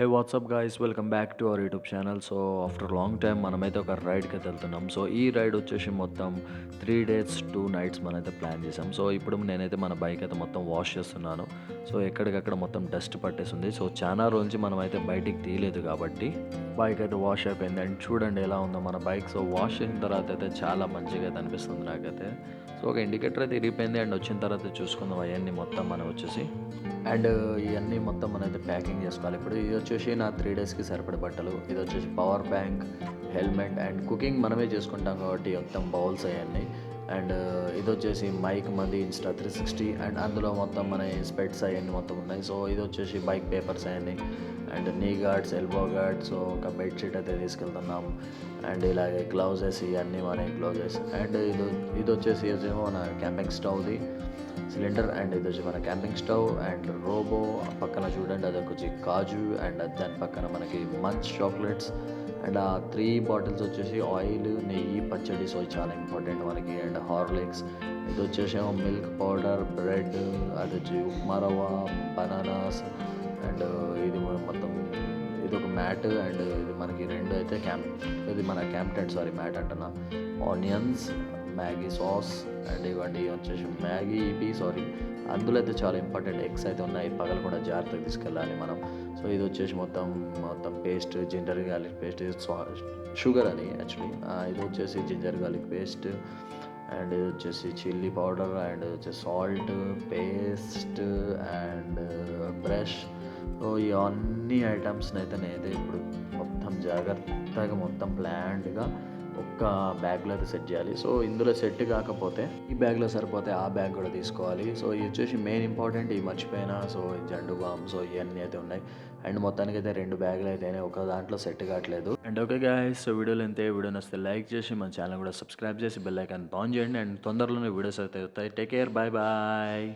Hey what's up guys welcome back to our YouTube channel so after long time మనమైతే ఒక రైడ్కి అయితే వెళ్తున్నాం. So ఈ రైడ్ వచ్చేసి మొత్తం త్రీ డేస్ టూ నైట్స్ మనమైతే ప్లాన్ చేసాం. సో ఇప్పుడు నేనైతే మన బైక్ అయితే మొత్తం వాష్ చేస్తున్నాను. సో ఎక్కడికక్కడ మొత్తం డస్ట్ పట్టేసింది. సో చాలా రోజు మనం అయితే బయటికి తీయలేదు కాబట్టి బైక్ అయితే వాష్ అయిపోయింది. అండ్ చూడండి ఎలా ఉందో మన బైక్ సో వాష్ చేసిన తర్వాత అయితే చాలా మంచిగా అయితే అనిపిస్తుంది నాకైతే. సో ఒక ఇండికేటర్ అయితే ఇరిగిపోయింది. అండ్ వచ్చిన తర్వాత చూసుకుందాం అవన్నీ మొత్తం మనం వచ్చేసి. అండ్ uh, ఇవన్నీ మొత్తం మనం అయితే ప్యాకింగ్ చేసుకోవాలి. ఇప్పుడు ఇది వచ్చేసి నా త్రీ డేస్కి సరిపడే బట్టలు. ఇది వచ్చేసి power bank helmet and cooking మనమే చేసుకుంటాం కాబట్టి మొత్తం బౌల్స్ అవన్నీ. అండ్ uh, ఇది వచ్చేసి మైక్ మంది ఇన్స్టా త్రీ సిక్స్టీ అండ్ అందులో మొత్తం మన స్పెట్స్ అవన్నీ మొత్తం ఉన్నాయి. సో ఇది వచ్చేసి బైక్ పేపర్స్ అవన్నీ. And knee guards elbow guards ఒక బెడ్షీట్ అయితే తీసుకెళ్తున్నాం. అండ్ ఇలాగే గ్లౌజెస్ ఇవన్నీ మన గ్లౌజెస్ అండ్ ఇది ఇది వచ్చేసి ఏమో మన క్యాంపింగ్ స్టవ్ది సిలిండర్ అండ్ ఇది వచ్చి మన క్యాంపింగ్ స్టవ్ అండ్ రోబో పక్కన చూడండి అది వచ్చి కాజు అండ్ దాని పక్కన మనకి మంచ్ చాక్లెట్స్ అండ్ ఆ త్రీ బాటిల్స్ వచ్చేసి ఆయిల్ నెయ్యి పచ్చడి సో చాలా ఇంపార్టెంట్ మనకి. అండ్ హార్లిక్స్ ఇది వచ్చేసేమో మిల్క్ పౌడర్ బ్రెడ్ అది వచ్చి ఉప్మా రవ్వ బనానాస్ మ్యాట్ అండ్ ఇది మనకి రెండు అయితే క్యాంప్ ఇది మన క్యాంప్టెన్ సారీ మ్యాట్ అంటున్నా. ఆనియన్స్ మ్యాగీ సాస్ అండ్ ఇవన్నీ వచ్చేసి మ్యాగీ ఇవి సారీ. అందులో అయితే చాలా ఇంపార్టెంట్ ఎగ్స్ అయితే ఉన్నాయి పగలు కూడా జాగ్రత్తగా తీసుకెళ్ళాలి మనం. సో ఇది వచ్చేసి మొత్తం మొత్తం paste ginger garlic paste sugar అని యాక్చువల్లీ. ఇది వచ్చేసి జింజర్ గార్లిక్ పేస్ట్ అండ్ ఇది వచ్చేసి చిల్లీ పౌడర్ అండ్ వచ్చేసి salt paste and brush. So ఇవన్నీ ఐటమ్స్ని అయితే నేనైతే ఇప్పుడు మొత్తం జాగ్రత్తగా మొత్తం ప్లాన్డ్గా ఒక్క బ్యాగ్లో అయితే సెట్ చేయాలి. సో ఇందులో సెట్ కాకపోతే ఈ బ్యాగ్లో సరిపోతే ఆ బ్యాగ్ కూడా తీసుకోవాలి. సో ఇది వచ్చేసి మెయిన్ ఇంపార్టెంట్ ఈ మర్చిపోయినా సో జండు బామ్ సో ఇవన్నీ అయితే ఉన్నాయి. అండ్ మొత్తానికి అయితే రెండు బ్యాగులు అయితే ఒక దాంట్లో సెట్ కావట్లేదు. అండ్ ఓకే గాయస్ సో వీడియోలు ఎంత వీడియో నచ్చితే లైక్ చేసి మన ఛానల్ కూడా సబ్స్క్రైబ్ చేసి బెల్ ఐకాన్ ఆన్ చేయండి. అండ్ తొందరలోనే వీడియోస్ అయితే వస్తాయి. Take care bye bye